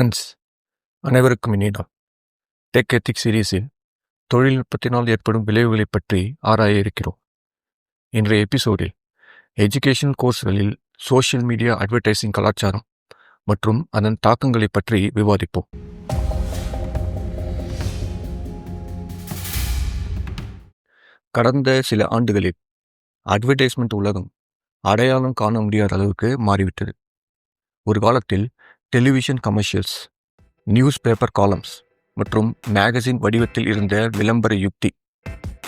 Friends அனைவருக்கும் இனிதான் tech ethic சீரீஸில் தொழில்நுட்பத்தினால் ஏற்படும் விளைவுகளை பற்றி ஆராய இருக்கிறோம். இன்றைய எபிசோடில் எஜுகேஷன் கோர்ஸ்களில் சோஷியல் மீடியா அட்வர்டைசிங் கலாச்சாரம் மற்றும் அதன் தாக்கங்களை பற்றி விவாதிப்போம். கடந்த சில ஆண்டுகளில் அட்வர்டைஸ்மெண்ட் உலகம் அடையாளம் காண முடியாத அளவுக்கு மாறிவிட்டது. ஒரு காலத்தில் television commercials news paper columns மற்றும் மேகசின் வடிவத்தில் இருந்த விளம்பர யுக்தி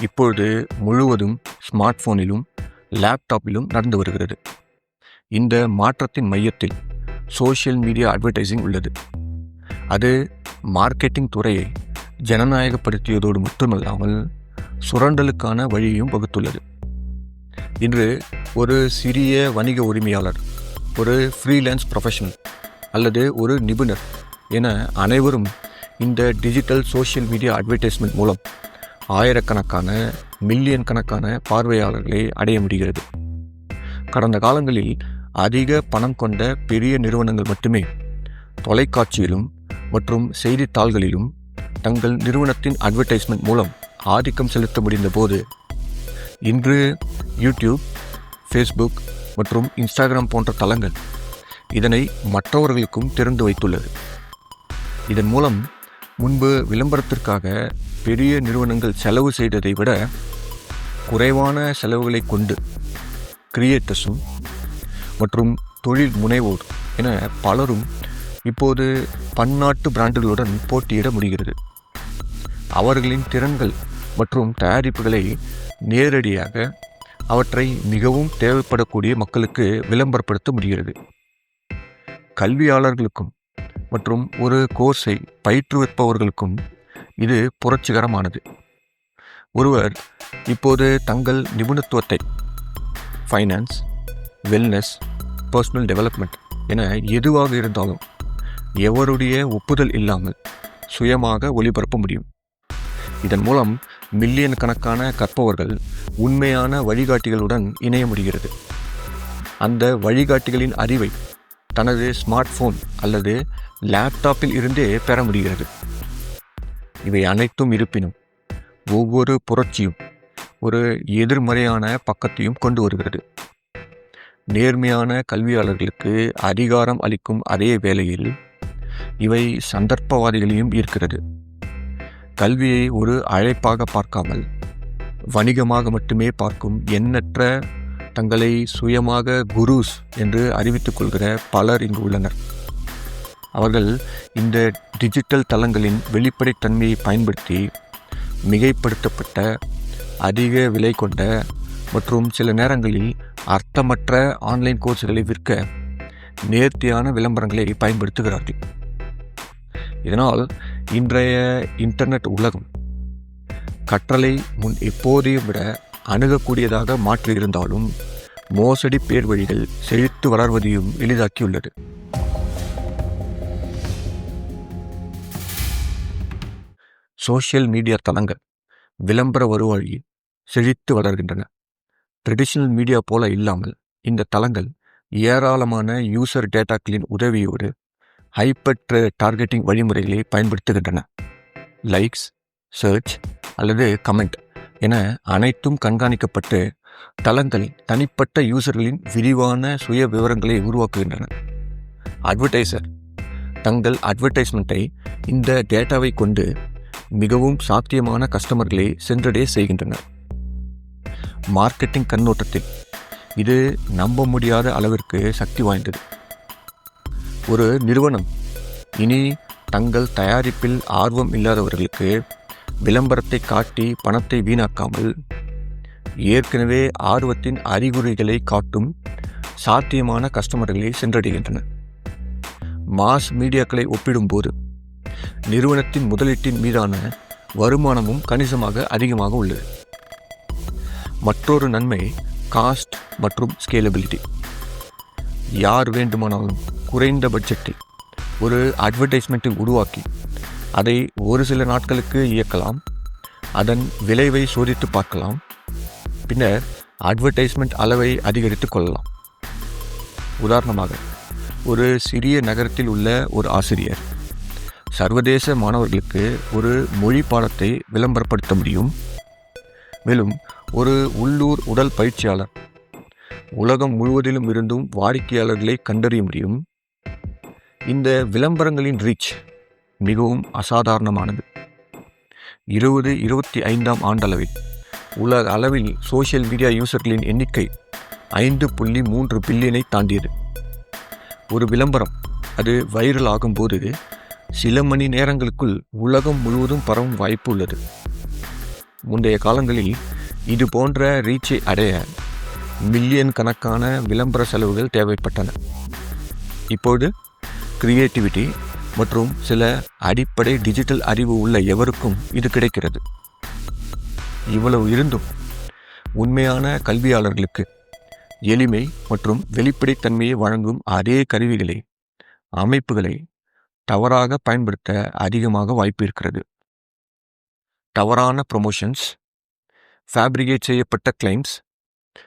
இப்பொழுது முழுவதும் ஸ்மார்ட் போனிலும் லேப்டாப்பிலும் நடந்து வருகிறது. இந்த மாற்றத்தின் மையத்தில் சோஷியல் மீடியா அட்வர்டைசிங் உள்ளது. அது மார்க்கெட்டிங் துறையை ஜனநாயகப்படுத்தியதோடு மட்டுமல்லாமல் சுரண்டலுக்கான வழியையும் வகுத்துள்ளது. இன்று ஒரு சிறிய வணிக உரிமையாளர் ஒரு ஃப்ரீலான்ஸ் ப்ரொஃபஷனல் அல்லது ஒரு நிபுணர் என அனைவரும் இந்த டிஜிட்டல் சோஷியல் மீடியா அட்வர்டைஸ்மெண்ட் மூலம் ஆயிரக்கணக்கான மில்லியன் கணக்கான பார்வையாளர்களை அடைய முடிகிறது. கடந்த காலங்களில் அதிக பணம் கொண்ட பெரிய நிறுவனங்கள் மட்டுமே தொலைக்காட்சியிலும் மற்றும் செய்தித்தாள்களிலும் தங்கள் நிறுவனத்தின் அட்வர்டைஸ்மெண்ட் மூலம் ஆதிக்கம் செலுத்த முடிந்த போது இன்று யூடியூப் ஃபேஸ்புக் மற்றும் இன்ஸ்டாகிராம் போன்ற தளங்கள் இதனை மற்றவர்களுக்கும் திறந்து வைத்துள்ளது. இதன் மூலம் முன்பு விளம்பரத்திற்காக பெரிய நிறுவனங்கள் செலவு செய்ததை விட குறைவான செலவுகளை கொண்டு கிரியேட்டர்ஸும் மற்றும் தொழில் முனைவோர் என பலரும் இப்போது பன்னாட்டு பிராண்டுகளுடன் போட்டியிட முடிகிறது. அவர்களின் திறன்கள் மற்றும் தயாரிப்புகளை நேரடியாக அவற்றை மிகவும் தேவைப்படக்கூடிய மக்களுக்கு விளம்பரப்படுத்த முடிகிறது. கல்வியாளர்களுக்கும் மற்றும் ஒரு கோர்ஸை பயிற்றுவிப்பவர்களுக்கும் இது புரட்சிகரமானது. ஒருவர் இப்போது தங்கள் நிபுணத்துவத்தை ஃபைனான்ஸ் வெல்னஸ் பர்சனல் டெவலப்மெண்ட் என எதுவாக இருந்தாலும் எவருடைய ஒப்புதல் இல்லாமல் சுயமாக ஒளிபரப்ப முடியும். இதன் மூலம் மில்லியன் கணக்கான கற்பவர்கள் உண்மையான வழிகாட்டிகளுடன் இணைய முடிகிறது. அந்த வழிகாட்டிகளின் அறிவை தனது ஸ்மார்ட் ஃபோன் அல்லது லேப்டாப்பில் இருந்தே பெற முடிகிறது. இவை அனைத்தும் இருப்பினும் ஒவ்வொரு புரட்சியும் ஒரு எதிர்மறையான பக்கத்தையும் கொண்டு வருகிறது. நேர்மையான கல்வியாளர்களுக்கு அதிகாரம் அளிக்கும் அதே வேளையில் இவை சந்தர்ப்பவாதிகளையும் ஈர்க்கிறது. கல்வியை ஒரு அழைப்பாக பார்க்காமல் வணிகமாக மட்டுமே பார்க்கும் எண்ணற்ற தங்களை சுயமாக குருஸ் என்று அறிவித்துக் கொள்கிற பலர் இங்கு உள்ளனர். அவர்கள் இந்த டிஜிட்டல் தளங்களின் வெளிப்படைத்தன்மையை பயன்படுத்தி மிகைப்படுத்தப்பட்ட அதிக விலை கொண்ட மற்றும் சில நேரங்களில் அர்த்தமற்ற ஆன்லைன் கோர்ஸ்களை விற்க நேர்த்தியான விளம்பரங்களை பயன்படுத்துகிறார்கள். இதனால் இன்றைய இன்டர்நெட் உலகம் கற்றலை முன் எப்போதையும் விட அணுகக்கூடியதாக மாற்றியிருந்தாலும் மோசடி பேர் வழிகள் செழித்து வளர்வதையும் எளிதாக்கியுள்ளது. சோஷியல் மீடியா தளங்கள் விளம்பர வருவாயில் செழித்து வளர்கின்றன. ட்ரெடிஷ்னல் மீடியா போல இல்லாமல் இந்த தளங்கள் ஏராளமான யூசர் டேட்டாக்களின் உதவியோடு ஹைப்பட் டார்கெட்டிங் வழிமுறைகளை பயன்படுத்துகின்றன. லைக்ஸ் சர்ச் அல்லது கமெண்ட் என அனைத்தும் கண்காணிக்கப்பட்டு தளங்கள் தனிப்பட்ட யூசர்களின் விரிவான சுய விவரங்களை உருவாக்குகின்றன. அட்வர்டைசர். தங்கள் அட்வர்டைஸ்மெண்ட்டை இந்த டேட்டாவை கொண்டு மிகவும் சாத்தியமான கஸ்டமர்களை சென்றடைய செய்கின்றனர் மார்க்கெட்டிங் கண்ணோட்டத்தில் இது நம்ப முடியாத அளவிற்கு சக்தி வாய்ந்தது. ஒரு நிறுவனம் இனி தங்கள் தயாரிப்பில் ஆர்வம் இல்லாதவர்களுக்கு விளம்பரத்தை காட்டி பணத்தை வீணாக்காமல் ஏற்கனவே ஆர்வத்தின் அறிகுறிகளை காட்டும் சாத்தியமான கஸ்டமர்களை சென்றடைகின்றன. மாஸ் மீடியாக்களை ஒப்பிடும்போது நிறுவனத்தின் முதலீட்டின் மீதான வருமானமும் கணிசமாக அதிகமாக உள்ளது. மற்றொரு நன்மை காஸ்ட் மற்றும் ஸ்கேலபிலிட்டி. யார் வேண்டுமானாலும் குறைந்த பட்ஜெட்டில் ஒரு அட்வர்டைஸ்மெண்ட்டை உருவாக்கி அதை ஒரு சில நாட்களுக்கு இயக்கலாம். அதன் விளைவை சோதித்து பார்க்கலாம். பின்னர் அட்வர்டைஸ்மெண்ட் அளவை அதிகரித்து கொள்ளலாம். உதாரணமாக ஒரு சிறிய நகரத்தில் உள்ள ஒரு ஆசிரியர் சர்வதேச மாணவர்களுக்கு ஒரு மொழி பாடத்தை விளம்பரப்படுத்த முடியும். மேலும் ஒரு உள்ளூர் உடல் பயிற்சியாளர் உலகம் முழுவதிலும் இருந்தும் வாடிக்கையாளர்களை கண்டறிய முடியும். இந்த விளம்பரங்களின் ரீச் மிகவும் அசாதாரணமானது. இருபது இருபத்தி ஐந்தாம் ஆண்டளவில் உலக அளவில் சோஷியல் மீடியா யூசர்களின் எண்ணிக்கை ஐந்து புள்ளி மூன்று பில்லியனை தாண்டியது. ஒரு விளம்பரம். அது வைரல் ஆகும்போது சில மணி நேரங்களுக்குள் உலகம் முழுவதும் பரவும் வாய்ப்பு உள்ளது. முந்தைய காலங்களில் இது போன்ற ரீச்சை அடைய மில்லியன் கணக்கான விளம்பர செலவுகள் தேவைப்பட்டன. இப்போது கிரியேட்டிவிட்டி மற்றும் சில அடிப்படை டிஜிட்டல் அறிவு உள்ள எவருக்கும் இது கிடைக்கிறது. இவ்வளவு இருந்தும் உண்மையான கல்வியாளர்களுக்கு எளிமை மற்றும் வெளிப்படைத்தன்மையை வழங்கும் அதே கருவிகளை அமைப்புகளை தவறாக பயன்படுத்த அதிகமாக வாய்ப்பு இருக்கிறது. தவறான ப்ரொமோஷன்ஸ் ஃபேப்ரிகேட் செய்யப்பட்ட கிளைம்ஸ்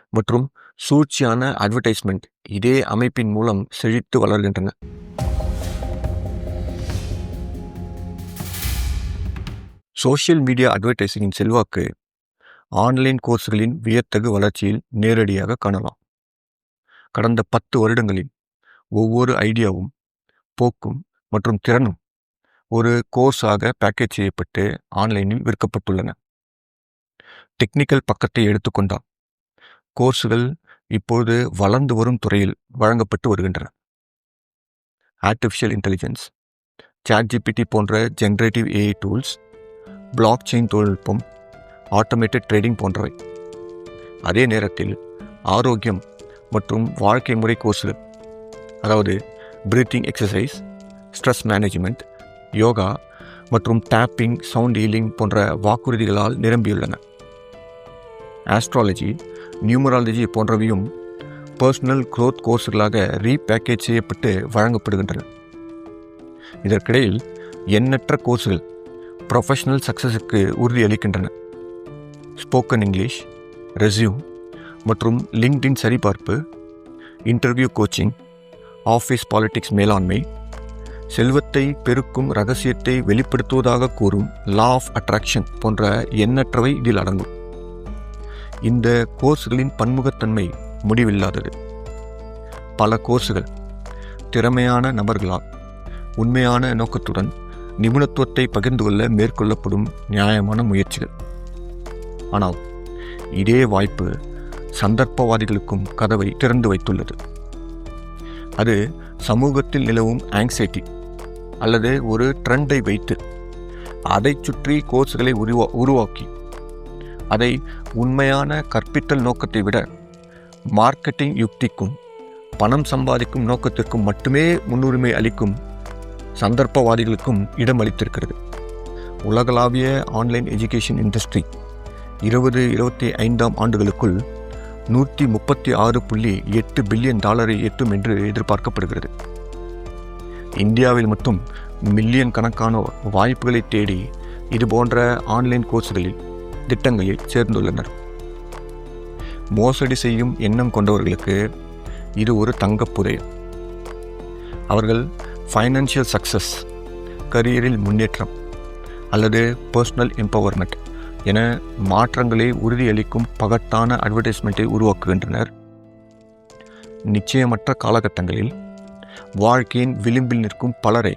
மற்றும் சூழ்ச்சியான அட்வர்டைஸ்மெண்ட் இதே அமைப்பின் மூலம் செழித்து வளர்கின்றன. சோஷியல் மீடியா அட்வர்டைசிங்கின் செல்வாக்கு ஆன்லைன் கோர்ஸ்களின் வியத்தகு வளர்ச்சியில் நேரடியாக காணலாம். கடந்த பத்து வருடங்களில் ஒவ்வொரு ஐடியாவும் போக்கும் மற்றும் திறனும் ஒரு கோர்ஸாக பேக்கேஜ் செய்யப்பட்டு ஆன்லைனில் விற்கப்பட்டுள்ளன. டெக்னிக்கல் பக்கத்தை எடுத்துக்கொண்டால் கோர்ஸுகள் இப்போது வளர்ந்து வரும் துறையில் வழங்கப்பட்டு வருகின்றன. ஆர்டிஃபிஷியல் இன்டெலிஜென்ஸ் சாட்ஜிபிடி போன்ற generative AI tools block chain தொழில்நுட்பம் ஆட்டோமேட்டட் ட்ரேடிங் போன்றவை. அதே நேரத்தில் ஆரோக்கியம் மற்றும் வாழ்க்கை முறை கோர்ஸுகள் அதாவது breathing exercise stress management yoga மற்றும் டேப்பிங் சவுண்ட் ஹீலிங் போன்ற வாக்குறுதிகளால் நிரம்பியுள்ளன. ஆஸ்ட்ராலஜி நியூமராலஜி போன்றவையும் பர்சனல் க்ரோத் கோர்ஸ்களாக ரீபேக்கேஜ் செய்யப்பட்டு வழங்கப்படுகின்றன. இதற்கிடையில் எண்ணற்ற கோர்ஸ்கள் ப்ரொஃபஷனல் சக்ஸஸுக்கு உறுதியளிக்கின்றன. ஸ்போக்கன் இங்கிலீஷ் ரெஸ்யூம் மற்றும் லிங்க்டின் சரிபார்ப்பு இன்டர்வியூ கோச்சிங் ஆஃபீஸ் பாலிட்டிக்ஸ் மேலாண்மை செல்வத்தை பெருக்கும் ரகசியத்தை வெளிப்படுத்துவதாக கூறும் லா ஆஃப் அட்ராக்ஷன் போன்ற எண்ணற்றவை இதில் அடங்கும். இந்த கோர்ஸ்களின் பன்முகத்தன்மை முடிவில்லாதது. பல கோர்ஸ்கள் திறமையான நபர்களால் உண்மையான நோக்கத்துடன் நிபுணத்துவத்தை பகிர்ந்து கொள்ள மேற்கொள்ளப்படும் நியாயமான முயற்சிகள். ஆனால் இதே வாய்ப்பு சந்தர்ப்பவாதிகளுக்கும் கதவை திறந்து வைத்துள்ளது. அது சமூகத்தில் நிலவும் ஆங்ஸைட்டி அல்லது ஒரு ட்ரெண்டை வைத்து அதைச் சுற்றி கோர்ஸ்களை உருவா உருவாக்கி அதை உண்மையான கற்பித்தல் நோக்கத்தை விட மார்க்கெட்டிங் யுக்திக்கும் பணம் சம்பாதிக்கும் நோக்கத்திற்கும் மட்டுமே முன்னுரிமை அளிக்கும் சந்தர்ப்பவாதிகளுக்கும் இடம் அளித்திருக்கிறது உலகளாவிய ஆன்லைன் எஜுகேஷன் இண்டஸ்ட்ரி இருபது இருபத்தி ஐந்தாம் ஆண்டுகளுக்குள் நூற்றி முப்பத்தி ஆறு புள்ளி எட்டு பில்லியன் டாலரை எட்டும் என்று எதிர்பார்க்கப்படுகிறது. இந்தியாவில் மட்டும் மில்லியன் கணக்கான வாய்ப்புகளை தேடி இது போன்ற ஆன்லைன் கோர்ஸ்களில் திட்டங்களில் சேர்ந்துள்ளனர். மோசடி செய்யும் எண்ணம் கொண்டவர்களுக்கு இது ஒரு தங்கப்புதையல் அவர்கள் ஃபைனான்சியல் சக்ஸஸ் கரியரில் முன்னேற்றம் அல்லது பர்சனல் எம்பவர்மெண்ட் என மாற்றங்களை உறுதியளிக்கும் பகட்டான அட்வர்டைஸ்மெண்ட்டை உருவாக்குகின்றனர். நிச்சயமற்ற காலகட்டங்களில் வாழ்க்கையின் விளிம்பில் நிற்கும் பலரை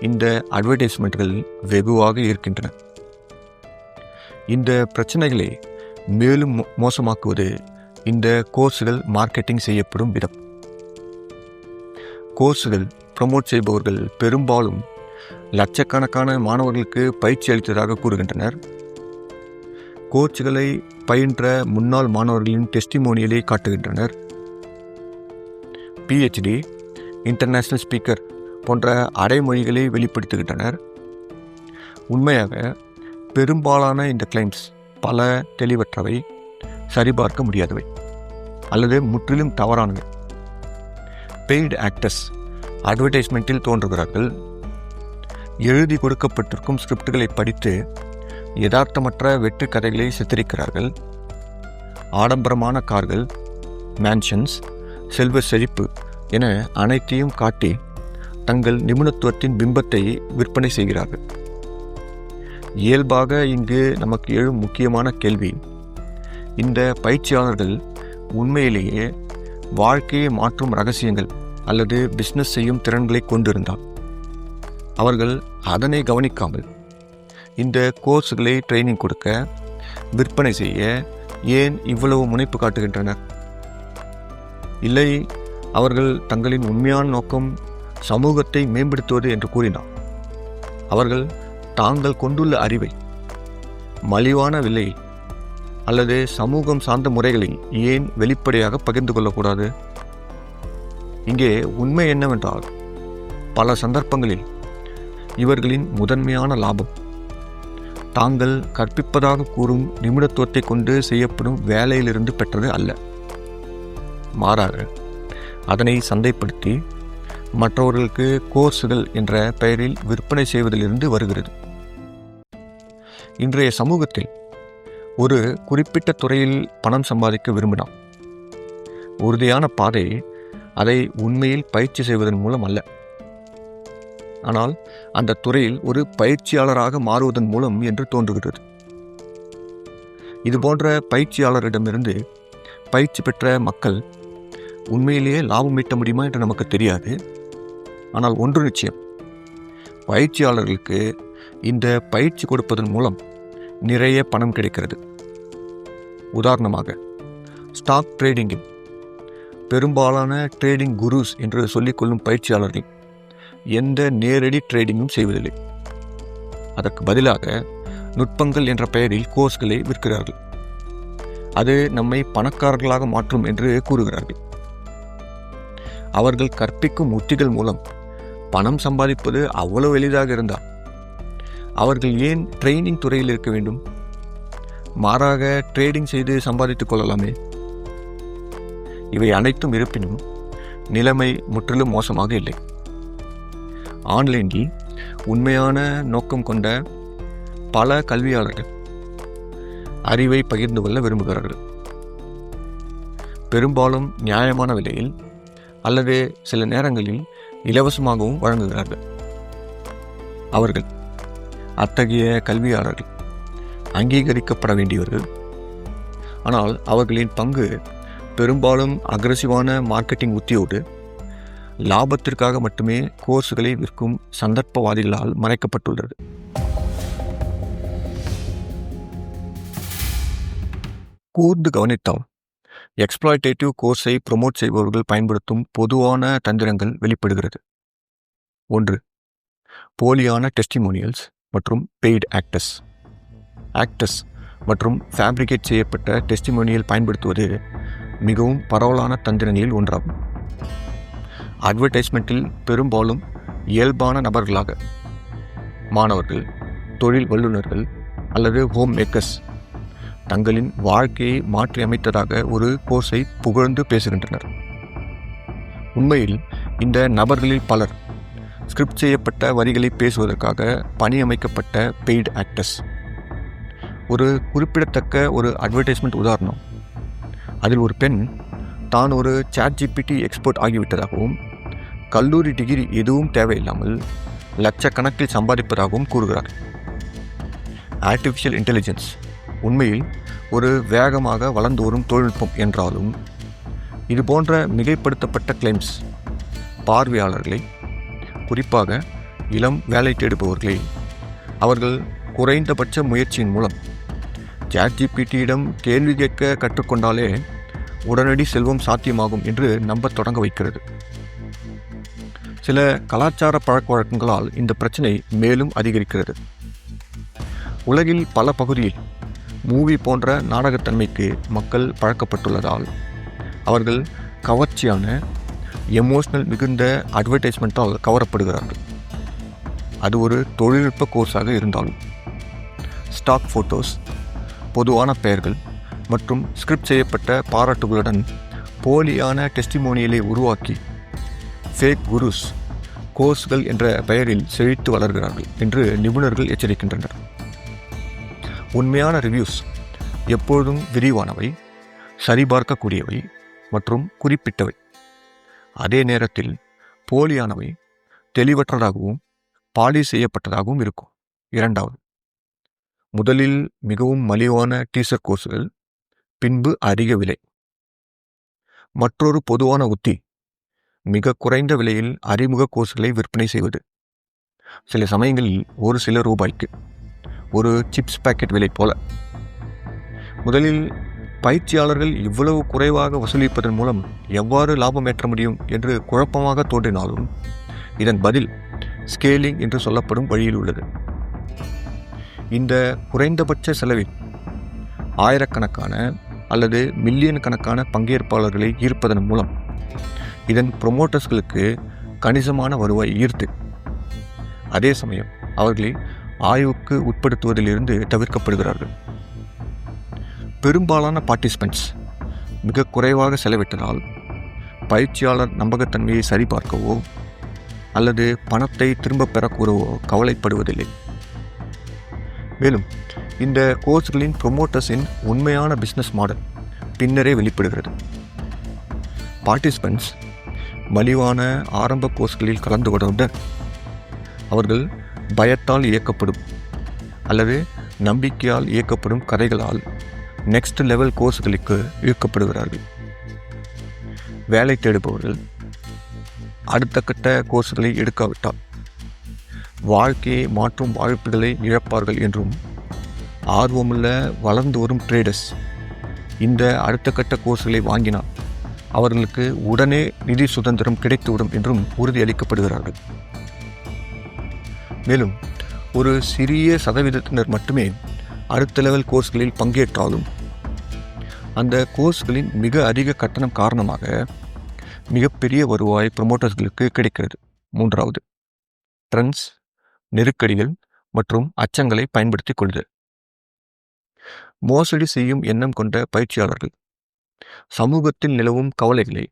இந்த அட்வர்டைஸ்மெண்ட்கள் வெகுவாக இருக்கின்றன இந்த பிரச்சனைகளை மேலும் மோ- மோசமாக்குவது இந்த கோர்ஸுகள் மார்க்கெட்டிங் செய்யப்படும் விதம். கோர்ஸுகள் ப்ரமோட் செய்பவர்கள் பெரும்பாலும் லட்சக்கணக்கான மாணவர்களுக்கு பயிற்சி அளித்ததாக கூறுகின்றனர். கோச்சுகளை பயின்ற முன்னாள் மாணவர்களின் டெஸ்டிமோனியலை காட்டுகின்றனர். பிஹெச்டி இன்டர்நேஷ்னல் ஸ்பீக்கர் போன்ற அடைமொழிகளை வெளிப்படுத்துகின்றனர். உண்மையாக பெரும்பாலான இந்த கிளைம்ஸ் பல தெளிவற்றவை சரிபார்க்க முடியாதவை அல்லது முற்றிலும் தவறானவை. பெய்டு ஆக்டர்ஸ் அட்வர்டைஸ்மெண்ட்டில் தோன்றுகிறார்கள். எழுதி கொடுக்கப்பட்டிருக்கும் ஸ்கிரிப்டுகளை படித்து யதார்த்தமற்ற வெற்றி கதைகளை சித்தரிக்கிறார்கள். ஆடம்பரமான கார்கள் மேன்ஷன்ஸ் செல்வ செழிப்பு என அனைத்தையும் காட்டி தங்கள் நிபுணத்துவத்தின் பிம்பத்தை விற்பனை செய்கிறார்கள். இயல்பாக இங்கு நமக்கு எழும் முக்கியமான கேள்வி இந்த பயிற்சியாளர்கள் உண்மையிலேயே வாழ்க்கையை மாற்றும் ரகசியங்கள் அல்லது பிஸ்னஸ் செய்யும் திறன்களை கொண்டிருந்தால் அவர்கள் அதனை கவனிக்காமல் இந்த கோர்ஸ்களை ட்ரைனிங் கொடுக்க விற்பனை செய்ய ஏன் இவ்வளவு முனைப்பு காட்டுகின்றனர் இல்லை அவர்கள் தங்களின் உண்மையான நோக்கம் சமூகத்தை மேம்படுத்துவது என்று கூறினார் அவர்கள் தாங்கள் கொண்டுள்ள அறிவை மலிவான விலையில் அல்லது சமூகம் சார்ந்த முறைகளில் ஏன் வெளிப்படையாக பகிர்ந்து கொள்ளக்கூடாது? இங்கே உண்மை என்னவென்றால் பல சந்தர்ப்பங்களில் இவர்களின் முதன்மையான லாபம் தாங்கள் கற்பிப்பதாக கூறும் நிமிடத்துவத்தை கொண்டு செய்யப்படும் வேலையிலிருந்து பெற்றது அல்ல. மாறாக அதனை சந்தைப்படுத்தி மற்றவர்களுக்கு கோர்ஸுகள் என்ற பெயரில் விற்பனை செய்வதிலிருந்து வருகிறது. இன்றைய சமூகத்தில் ஒரு குறிப்பிட்ட துறையில் பணம் சம்பாதிக்க விரும்பினான். உறுதியான பாதை அதை உண்மையில் பயிற்சி செய்வதன் மூலம் அல்ல. ஆனால் அந்த துறையில் ஒரு பயிற்சியாளராக மாறுவதன் மூலம் என்று தோன்றுகிறது. இதுபோன்ற பயிற்சியாளரிடமிருந்து பயிற்சி பெற்ற மக்கள் உண்மையிலேயே லாபம் ஈட்ட முடியுமா என்று நமக்கு தெரியாது. ஆனால் ஒன்று நிச்சயம். பயிற்சியாளர்களுக்கு இந்த பயிற்சி கொடுப்பதன் மூலம் நிறைய பணம் கிடைக்கிறது. உதாரணமாக ஸ்டாக் ட்ரேடிங்கில் பெரும்பாலான ட்ரேடிங் குருஸ் என்று சொல்லிக்கொள்ளும் பயிற்சியாளர்கள் எந்த நேரடி ட்ரேடிங்கும் செய்வதில்லை. அதற்கு பதிலாக நுட்பங்கள் என்ற பெயரில் கோர்ஸ்களை விற்கிறார்கள். அது நம்மை பணக்காரர்களாக மாற்றும் என்று கூறுகிறார்கள். அவர்கள் கற்பிக்கும் உத்திகள் மூலம் பணம் சம்பாதிப்பது அவ்வளவு எளிதாக இருந்தால் அவர்கள் ஏன் ட்ரைனிங் துறையில் இருக்க வேண்டும்? மாறாக ட்ரேடிங் செய்து சம்பாதித்துக் கொள்ளலாமே? இவை அனைத்தும் இருப்பினும் நிலைமை முற்றிலும் மோசமாக இல்லை. ஆன்லைனில் உண்மையான நோக்கம் கொண்ட பல கல்வியாளர்கள் அறிவை பகிர்ந்து கொள்ள விரும்புகிறார்கள். பெரும்பாலும் நியாயமான விலையில் அல்லது சில நேரங்களில் இலவசமாகவும் வழங்குகிறார்கள். அவர்கள் அத்தகைய கல்வியாளர்கள் அங்கீகரிக்கப்பட வேண்டியவர்கள். ஆனால் அவர்களின் பங்கு பெரும்பாலும் அக்ரஸிவான மார்க்கெட்டிங் உத்தியோடு லாபத்திற்காக மட்டுமே கோர்ஸுகளை விற்கும் சந்தர்ப்பவாதிகளால் மறைக்கப்பட்டுள்ளது. கூர்ந்து கவனித்தால் எக்ஸ்ப்ளாய்டேட்டிவ் கோர்ஸை ப்ரொமோட் செய்பவர்கள் பயன்படுத்தும் பொதுவான தந்திரங்கள் வெளிப்படுகிறது. ஒன்று போலியான டெஸ்டிமோனியல்ஸ் மற்றும் பெய்டு ஆக்டர்ஸ் ஆக்டர்ஸ் மற்றும் ஃபேப்ரிகேட் செய்யப்பட்ட டெஸ்டிமோனியல் பயன்படுத்துவது மிகவும் பரவலான தந்திரங்களில் ஒன்றாகும். அட்வர்டைஸ்மெண்ட்டில் பெரும்பாலும் இயல்பான நபர்களாக மாணவர்கள் தொழில் வல்லுநர்கள் அல்லது ஹோம் மேக்கர்ஸ் தங்களின் வாழ்க்கையை மாற்றி அமைத்ததாக ஒரு கோர்ஸை புகழ்ந்து பேசுகின்றனர். உண்மையில் இந்த நபர்களில் பலர் ஸ்கிரிப்ட் செய்யப்பட்ட வரிகளை பேசுவதற்காக பணியமைக்கப்பட்ட பெய்டு ஆக்டர்ஸ் ஒரு குறிப்பிடத்தக்க ஒரு அட்வர்டைஸ்மெண்ட் உதாரணம். அதில் ஒரு பெண் தான் ஒரு சாட் ஜிபிடி எக்ஸ்பர்ட் ஆகிவிட்டதாகவும் கல்லூரி டிகிரி எதுவும் தேவையில்லாமல் லட்சக்கணக்கில் சம்பாதிப்பதாகவும் கூறுகிறார். ஆர்டிஃபிஷியல் இன்டெலிஜென்ஸ் உண்மையில் ஒரு வேகமாக வளர்ந்து வரும் தொழில்நுட்பம் என்றாலும் இது போன்ற மிகைப்படுத்தப்பட்ட கிளைம்ஸ் பார்வையாளர்களை குறிப்பாக இளம் வேலை தேடுபவர்களை அவர்கள் குறைந்தபட்ச முயற்சியின் மூலம் சாட்ஜிபிடியிடம் கேள்வி கேட்க கற்றுக்கொண்டாலே உடனடி செல்வம் சாத்தியமாகும் என்று நம்பத் தொடங்க வைக்கிறது. சில கலாச்சார பழக்க வழக்கங்களால் இந்த பிரச்சனை மேலும் அதிகரிக்கிறது. உலகில் பல பகுதியில் மூவி போன்ற நாடகத்தன்மைக்கு மக்கள் பழக்கப்பட்டுள்ளதால் அவர்கள் கவர்ச்சியான எமோஷனல் மிகுந்த அட்வர்டைஸ்மெண்ட்டால் கவரப்படுகிறார்கள். அது ஒரு தொழில்நுட்ப கோர்ஸாக இருந்தாலும் ஸ்டாக் ஃபோட்டோஸ் பொதுவான பெயர்கள் மற்றும் ஸ்கிரிப்ட் செய்யப்பட்ட பாராட்டுகளுடன் போலியான டெஸ்டிமோனியலை உருவாக்கி ஃபேக் குருஸ் கோர்ஸ்கள் என்ற பெயரில் செழித்து வளர்கிறார்கள் என்று நிபுணர்கள் எச்சரிக்கின்றனர். உண்மையான ரிவ்யூஸ் எப்பொழுதும் விரிவானவை சரிபார்க்கக்கூடியவை மற்றும் குறிப்பிட்டவை. அதே நேரத்தில் போலியானவை தெளிவற்றதாகவும் பாலி செய்யப்பட்டதாகவும் இருக்கும். இரண்டாவது முதலில் மிகவும் மலிவான டீசர் கோர்ஸ்கள் பின்பு அதிக விலை. மற்றொரு பொதுவான உத்தி மிக குறைந்த விலையில் அறிமுக கோர்ஸ்களை விற்பனை செய்வது. சில சமயங்களில் ஒரு சில ரூபாய்க்கு ஒரு சிப்ஸ் பாக்கெட் விலை போல. முதலில் பயிற்சியாளர்கள் இவ்வளவு குறைவாக வசூலிப்பதன் மூலம் எவ்வாறு லாபம் ஏற்ற முடியும் என்று குழப்பமாக தோன்றினாலும் இதன் பதில் ஸ்கேலிங் என்று சொல்லப்படும் வழியில் உள்ளது. இந்த குறைந்தபட்ச செலவில் ஆயிரக்கணக்கான அல்லது மில்லியன் கணக்கான பங்கேற்பாளர்களை ஈர்ப்பதன் மூலம் இதன் ப்ரொமோட்டர்ஸ்களுக்கு கணிசமான வருவாய் ஈர்த்து அதே சமயம் அவர்களை ஆய்வுக்கு உட்படுத்துவதிலிருந்து தவிர்க்கப்படுகிறார்கள். பெரும்பாலான பார்ட்டிசிபெண்ட்ஸ் மிக குறைவாக செலவிட்டதால் பயிற்சியாளர் நம்பகத்தன்மையை சரிபார்க்கவோ அல்லது பணத்தை திரும்பப் பெற கூறவோ கவலைப்படுவதில்லை. மேலும் இந்த கோர்ஸ்களின் ப்ரொமோட்டர்ஸின் உண்மையான பிஸ்னஸ் மாடல் பின்னரே வெளிப்படுகிறது. பார்ட்டிசிபெண்ட்ஸ் மலிவான ஆரம்ப கோர்ஸ்களில் கலந்து கொண்டவுடன் அவர்கள் பயத்தால் இயக்கப்படும் அல்லது நம்பிக்கையால் இயக்கப்படும் கதைகளால் நெக்ஸ்ட் லெவல் கோர்ஸ்களுக்கு இழுக்கப்படுகிறார்கள். வேலை தேடுபவர்கள் அடுத்த கட்ட கோர்ஸ்களை எடுக்காவிட்டால் வாழ்க்கையை மாற்றும் வாய்ப்புகளை இழப்பார்கள் என்றும் ஆர்வமுள்ள வளர்ந்து வரும் ட்ரேடர்ஸ் இந்த அடுத்த கட்ட கோர்ஸ்களை வாங்கினால் அவர்களுக்கு உடனே நிதி சுதந்திரம் கிடைத்துவிடும் என்றும் உறுதியளிக்கப்படுகிறார்கள். மேலும் ஒரு சிறிய சதவீதத்தினர் மட்டுமே அடுத்த லெவல் கோர்ஸ்களில் பங்கேற்றாலும் அந்த கோர்ஸ்களின் மிக அதிக கட்டணம் காரணமாக மிகப்பெரிய வருவாய் ப்ரொமோட்டர்ஸ்களுக்கு கிடைக்கிறது. மூன்றாவது ட்ரெண்ட்ஸ் நெருக்கடிகள் மற்றும் அச்சங்களை பயன்படுத்திக் கொள்ளுதல் மோசடி செய்யும் எண்ணம் கொண்ட பயிற்சியாளர்கள். சமூகத்தில் நிலவும் கவலைகளை.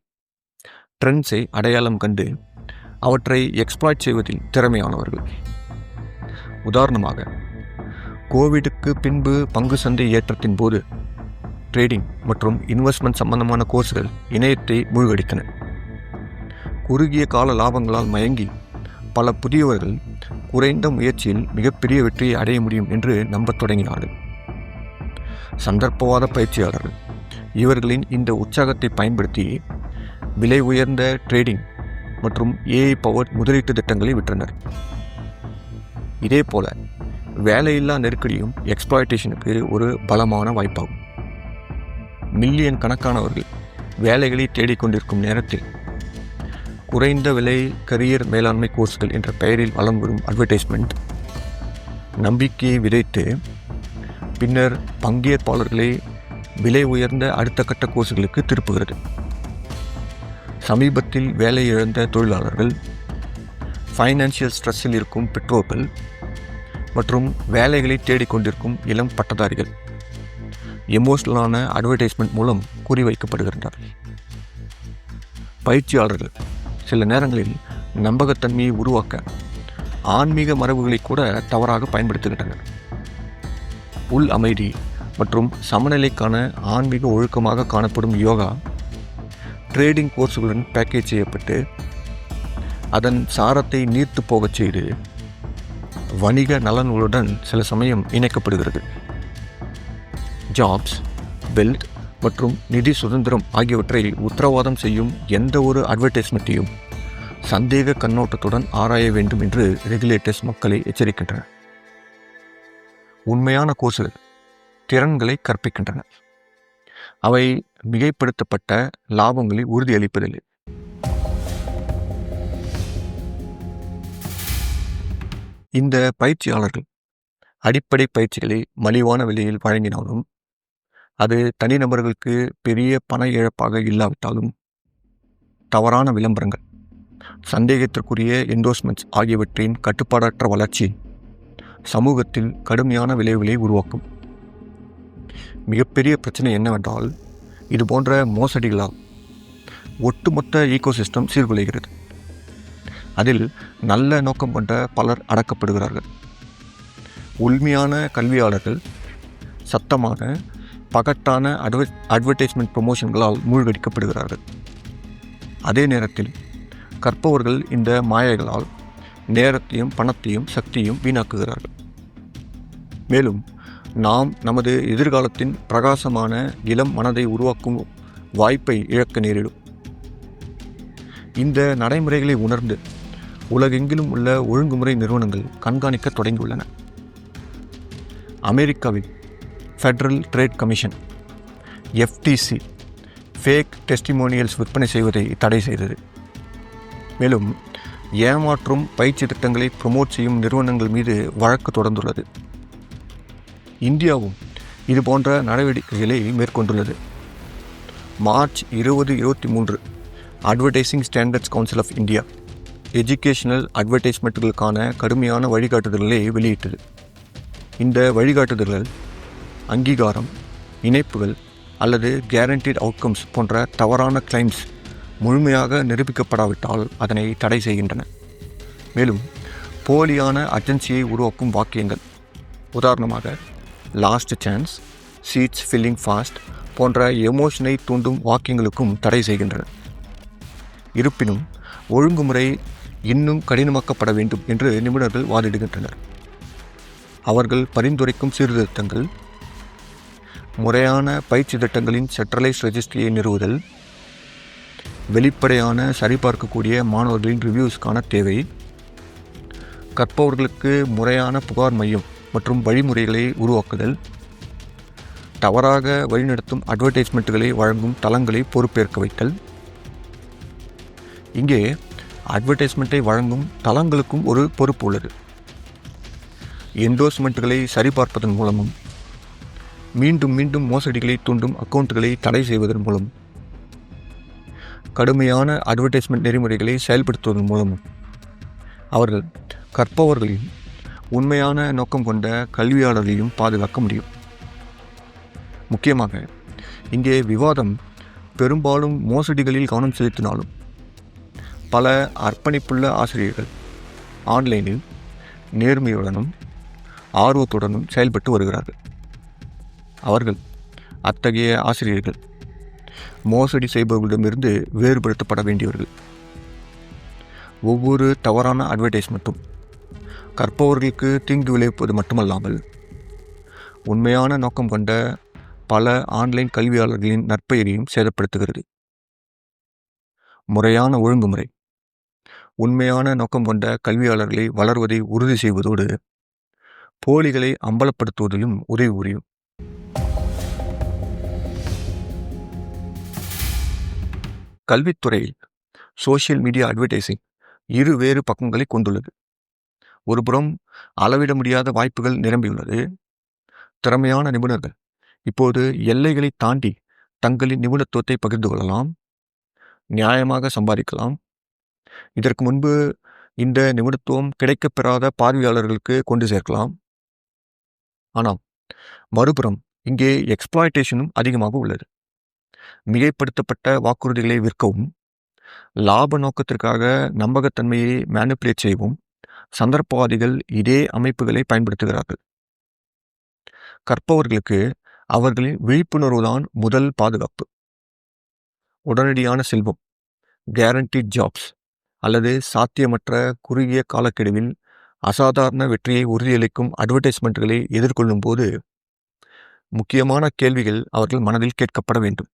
ட்ரெண்ட்ஸை அடையாளம் கண்டு அவற்றை எக்ஸ்ப்ளாய்ட் செய்வதில் திறமையானவர்கள். உதாரணமாக கோவிடுக்கு பின்பு பங்கு சந்தை ஏற்றத்தின் போது ட்ரேடிங் மற்றும் இன்வெஸ்ட்மெண்ட் சம்பந்தமான கோர்ஸ்கள் இணையத்தை மூழ்கடித்தன. குறுகிய கால லாபங்களால் மயங்கி பல புதியவர்கள் குறைந்த முயற்சியில் மிகப்பெரிய வெற்றியை அடைய முடியும் என்று நம்பத் தொடங்கினார்கள். சந்தர்ப்பவாத பயிற்சியாளர்கள். இவர்களின் இந்த உற்சாகத்தை பயன்படுத்தி விலை உயர்ந்த ட்ரேடிங் மற்றும் ஏஐ பவர் முதலீட்டு திட்டங்களை விற்றனர். இதே போல வேலையில்லா நெருக்கடியும் எக்ஸ்ப்ளாய்டேஷனுக்கு ஒரு பலமான வாய்ப்பாகும். மில்லியன் கணக்கானவர்கள் வேலைகளை தேடிக்கொண்டிருக்கும் நேரத்தில் குறைந்த விலை கரியர் மேலாண்மை கோர்ஸ்கள் என்ற பெயரில் வலம் வரும் அட்வர்டைஸ்மெண்ட் நம்பிக்கையை விதைத்து பின்னர் பங்கேற்பாளர்களை விலை உயர்ந்த அடுத்த கட்ட கோர்ஸ்களுக்கு திருப்புகிறது. சமீபத்தில் வேலை இழந்த தொழிலாளர்கள் ஃபைனான்சியல் ஸ்ட்ரெஸ்ஸில் இருக்கும் பெற்றோர்கள் மற்றும் வேலைகளை தேடிக்கொண்டிருக்கும் இளம் பட்டதாரிகள் எமோஷனலான அட்வர்டைஸ்மெண்ட் மூலம் குறிவைக்கப்படுகின்றனர். பயிற்சியாளர்கள் சில நேரங்களில் நம்பகத்தன்மையை உருவாக்க ஆன்மீக மரபுகளை கூட தவறாக பயன்படுத்துகின்றனர் உள் அமைதி மற்றும் சமநிலைக்கான ஆன்மீக ஒழுக்கமாக காணப்படும் யோகா ட்ரேடிங் கோர்ஸுகளுடன் பேக்கேஜ் செய்யப்பட்டு அதன் சாரத்தை நீர்த்து போகச் செய்து வணிக நலன்களுடன் சில சமயம் இணைக்கப்படுகிறது. ஜாப்ஸ் வெல்த் மற்றும் நிதி சுதந்திரம் ஆகியவற்றை உத்தரவாதம் செய்யும் எந்த ஒரு அட்வர்டைஸ்மெண்ட்டையும் சந்தேக கண்ணோட்டத்துடன் ஆராய வேண்டும் என்று ரெகுலேட்டர்ஸ் மக்களை எச்சரிக்கின்றன உண்மையான கோர்ஸ்கள் திறன்களை கற்பிக்கின்றன அவை மிகைப்படுத்தப்பட்ட லாபங்களை உறுதியளிப்பதில்லை. இந்த பயிற்சியாளர்கள் அடிப்படை பயிற்சிகளை மலிவான விலையில் வழங்கினாலும் அது தனிநபர்களுக்கு பெரிய பண இழப்பாக இல்லாவிட்டாலும் தவறான விளம்பரங்கள் சந்தேகத்திற்குரிய என்டோஸ்மெண்ட்ஸ் ஆகியவற்றின் கட்டுப்பாடற்ற வளர்ச்சி சமூகத்தில் கடுமையான விளைவுகளை உருவாக்கும். மிகப்பெரிய பிரச்சனை என்னவென்றால் இது போன்ற மோசடிகளால் ஒட்டுமொத்த ஈகோசிஸ்டம் சீர்குலைகிறது. அதில் நல்ல நோக்கம் கொண்ட பலர் அடக்கப்படுகிறார்கள். உண்மையான கல்வியாளர்கள் சத்தமான பகட்டான அட்வர் அட்வர்டைஸ்மெண்ட் ப்ரொமோஷன்களால் மூழ்கடிக்கப்படுகிறார்கள். அதே நேரத்தில் கற்பவர்கள் இந்த மாயைகளால் நேரத்தையும் பணத்தையும் சக்தியும் வீணாக்குகிறார்கள். மேலும் நாம் நமது எதிர்காலத்தின் பிரகாசமான இளம் மனதை உருவாக்கும் வாய்ப்பை இழக்க நேரிடும். இந்த நடைமுறைகளை உணர்ந்து உலகெங்கிலும் உள்ள ஒழுங்குமுறை நிறுவனங்கள் கண்காணிக்க தொடங்கியுள்ளன. அமெரிக்காவில் federal trade commission FTC fake testimonials விற்பனை செய்வதை தடை செய்தது. மேலும் ஏமாற்றும் பயிற்சி திட்டங்களை ப்ரொமோட் செய்யும் நிறுவனங்கள் மீது வழக்கு தொடர்ந்துள்ளது. இந்தியாவும் இது போன்ற நடவடிக்கைகளை மேற்கொண்டுள்ளது. மார்ச் இருபது இருபத்தி மூன்று advertising standards council of India educational அட்வர்டைஸ்மெண்ட்டுகளுக்கான கடுமையான வழிகாட்டுதல்களை வெளியிட்டது. இந்த வழிகாட்டுதல்கள் அங்கீகாரம் இணைப்புகள் அல்லது கேரண்டீட் அவுட்கம்ஸ் போன்ற தவறான கிளைம்ஸ் முழுமையாக நிரூபிக்கப்படாவிட்டால் அதனை தடை செய்கின்றன. மேலும் போலியான அர்ஜென்சியை உருவாக்கும் வாக்கியங்கள். உதாரணமாக last chance seats filling fast போன்ற எமோஷனை தூண்டும் வாக்கியங்களுக்கும் தடை செய்கின்றன. இருப்பினும் ஒழுங்குமுறை இன்னும் கடினமாக்கப்பட வேண்டும் என்று நிபுணர்கள் வாதிடுகின்றனர். அவர்கள் பரிந்துரைக்கும் சீர்திருத்தங்கள் முறையான பயிற்சி திட்டங்களின் சென்ட்ரலைஸ் ரெஜிஸ்ட்ரியை நிறுவுதல் வெளிப்படையான சரிபார்க்கக்கூடிய மாணவர்களின் ரிவ்யூஸ்க்கான தேவை கற்பவர்களுக்கு முறையான புகார் மையம் மற்றும் வழிமுறைகளை உருவாக்குதல் தவறாக வழிநடத்தும் அட்வர்டைஸ்மெண்ட்டுகளை வழங்கும் தளங்களை பொறுப்பேற்க வைத்தல். இங்கே அட்வர்டைஸ்மெண்ட்டை வழங்கும் தளங்களுக்கும் ஒரு பொறுப்பு உள்ளது. என்டோர்ஸ்மெண்ட்டுகளை சரிபார்ப்பதன் மூலமும் மீண்டும் மீண்டும் மோசடிகளை தூண்டும் அக்கவுண்ட்களை தடை செய்வதன் மூலம் கடுமையான அட்வர்டைஸ்மெண்ட் நெறிமுறைகளை செயல்படுத்துவதன் மூலமும் அவர்கள் கற்பவர்களின் உண்மையான நோக்கம் கொண்ட கல்வியாளர்களையும் பாதுகாக்க முடியும். முக்கியமாக இங்கே விவாதம் பெரும்பாலும் மோசடிகளில் கவனம் செலுத்தினாலும் பல அர்ப்பணிப்புள்ள ஆசிரியர்கள் ஆன்லைனில் நேர்மையுடனும் ஆர்வத்துடனும் செயல்பட்டு வருகிறார்கள். அவர்கள் அத்தகைய ஆசிரியர்கள் மோசடி செய்பவர்களிடமிருந்து வேறுபடுத்தப்பட வேண்டியவர்கள். ஒவ்வொரு தவறான அட்வர்டைஸ்மெண்ட்டும் கற்பவர்களுக்கு தீங்கு விளைவிப்பது மட்டுமல்லாமல் உண்மையான நோக்கம் கொண்ட பல ஆன்லைன் கல்வியாளர்களின் நற்பெயரையும் சேதப்படுத்துகிறது. முறையான ஒழுங்குமுறை உண்மையான நோக்கம் கொண்ட கல்வியாளர்களை வளர்வதை உறுதி செய்வதோடு போலிகளை அம்பலப்படுத்துவதிலும் உதவி புரியும். கல்வித்துறையில் சோஷியல் மீடியா அட்வர்டைசிங் இரு வேறு பக்கங்களை கொண்டுள்ளது. ஒருபுறம் அளவிட முடியாத வாய்ப்புகள் நிரம்பியுள்ளது. திறமையான நிபுணர்கள் இப்போது எல்லைகளை தாண்டி தங்களின் நிபுணத்துவத்தை பகிர்ந்து கொள்ளலாம். நியாயமாக சம்பாதிக்கலாம். இதற்கு முன்பு இந்த நிபுணத்துவம் கிடைக்கப்பெறாத பார்வையாளர்களுக்கு கொண்டு சேர்க்கலாம். ஆனால் மறுபுறம் இங்கே எக்ஸ்ப்ளாய்டேஷனும் அதிகமாக உள்ளது. மிகைப்படுத்தப்பட்ட வாக்குறுதிகளை விற்கவும் லாப நோக்கத்திற்காக நம்பகத்தன்மையை மேனிப்புலேட் செய்யவும் சந்தர்ப்பவாதிகள் இதே அமைப்புகளை பயன்படுத்துகிறார்கள். கற்பவர்களுக்கு அவர்களின் விழிப்புணர்வுதான் முதல் பாதுகாப்பு. உடனடியான செல்வம் கேரண்டீட் ஜாப்ஸ் அல்லது சாத்தியமற்ற குறுகிய காலக்கெடுவில் அசாதாரண வெற்றியை உறுதியளிக்கும் அட்வர்டைஸ்மெண்ட்களை எதிர்கொள்ளும் போது முக்கியமான கேள்விகள் அவர்கள் மனதில் கேட்கப்பட வேண்டும்.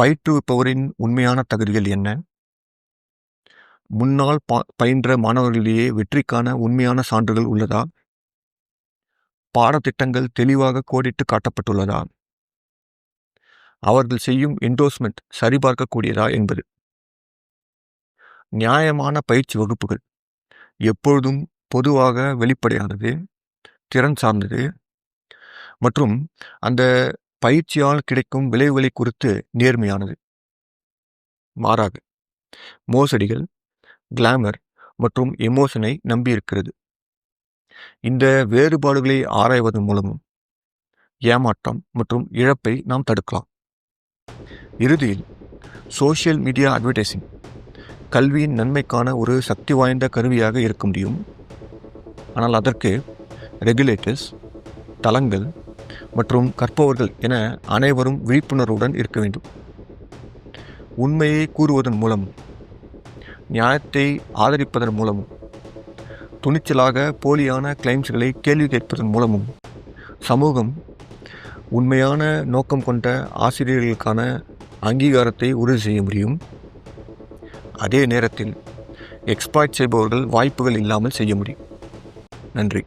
பயிற்றுவிப்பவரின் உண்மையான தகுதிகள் என்ன? முன்னால் பயின்ற மாணவர்களிடையே வெற்றிக்கான உண்மையான சான்றுகள் உள்ளதா? பாடத்திட்டங்கள் தெளிவாக கோடிட்டு காட்டப்பட்டுள்ளதா? அவர்கள் செய்யும் என்டோஸ்மெண்ட் சரிபார்க்கக்கூடியதா என்பது. நியாயமான பயிற்சி வகுப்புகள். எப்பொழுதும் பொதுவாக வெளிப்படையானது திறன் சார்ந்தது. மற்றும் அந்த பயிற்சியால் கிடைக்கும் விளைவுகளை குறித்து நேர்மையானது. மாறாக மோசடிகள் கிளாமர் மற்றும் எமோஷனை நம்பியிருக்கிறது. இந்த வேறுபாடுகளை ஆராய்வதன் மூலமும் ஏமாற்றம் மற்றும் இழப்பை நாம் தடுக்கலாம். இறுதியில் சோஷியல் மீடியா அட்வர்டைசிங் கல்வியின் நன்மைக்கான ஒரு சக்தி வாய்ந்த கருவியாக இருக்க முடியும். ஆனால் அதற்கு ரெகுலேட்டர்ஸ் தளங்கள் மற்றும் கற்பவர்கள் என அனைவரும் விழிப்புணர்வுடன் இருக்க வேண்டும். உண்மையை கூறுவதன் மூலம் நியாயத்தை ஆதரிப்பதன் மூலமும் துணிச்சலாக போலியான கிளைம்ஸ்களை கேள்வி கேட்பதன் மூலமும் சமூகம் உண்மையான நோக்கம் கொண்ட ஆசிரியர்களுக்கான அங்கீகாரத்தை உறுதி செய்ய முடியும். அதே நேரத்தில் எக்ஸ்பாய்ட் செய்பவர்கள் வாய்ப்புகள் இல்லாமல் செய்ய முடியும். நன்றி.